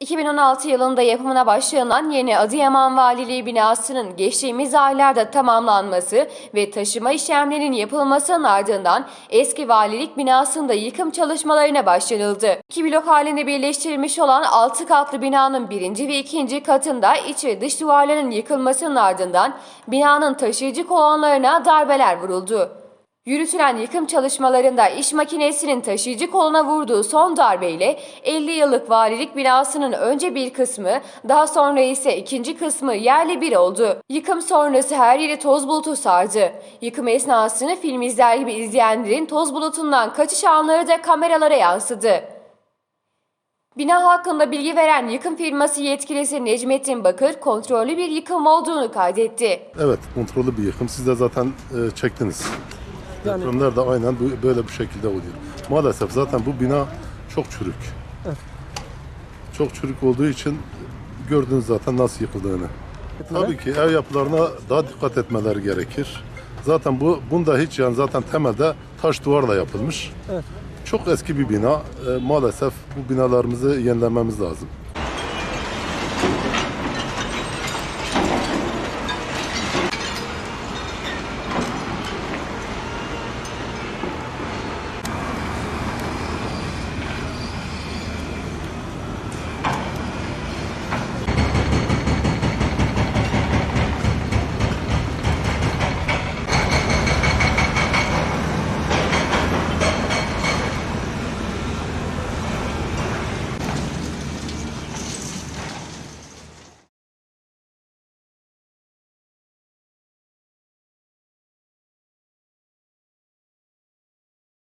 2016 yılında yapımına başlanılan yeni Adıyaman Valiliği binasının geçtiğimiz aylarda tamamlanması ve taşıma işlemlerinin yapılmasının ardından eski valilik binasında yıkım çalışmalarına başlanıldı. İki blok halinde birleştirilmiş olan 6 katlı binanın birinci ve ikinci katında iç ve dış duvarların yıkılmasının ardından binanın taşıyıcı kolonlarına darbeler vuruldu. Yürütülen yıkım çalışmalarında iş makinesinin taşıyıcı koluna vurduğu son darbeyle 50 yıllık valilik binasının önce bir kısmı, daha sonra ise ikinci kısmı yerle bir oldu. Yıkım sonrası her yeri toz bulutu sardı. Yıkım esnasını film izler gibi izleyenlerin toz bulutundan kaçış anları da kameralara yansıdı. Bina hakkında bilgi veren yıkım firması yetkilisi Necmettin Bakır, kontrollü bir yıkım olduğunu kaydetti. Evet, kontrollü bir yıkım. Siz de zaten e, çektiniz. Yani- Depremler de aynen bu- böyle bir şekilde oluyor. Maalesef zaten bu bina çok çürük. Çok çürük olduğu için gördünüz zaten nasıl yıkıldığını. Tabii ki ev yapılarına daha dikkat etmeleri gerekir. Zaten bu bunda hiç yani zaten temelde taş duvarla yapılmış. Evet. Çok eski bir bina. E, maalesef bu binalarımızı yenilememiz lazım.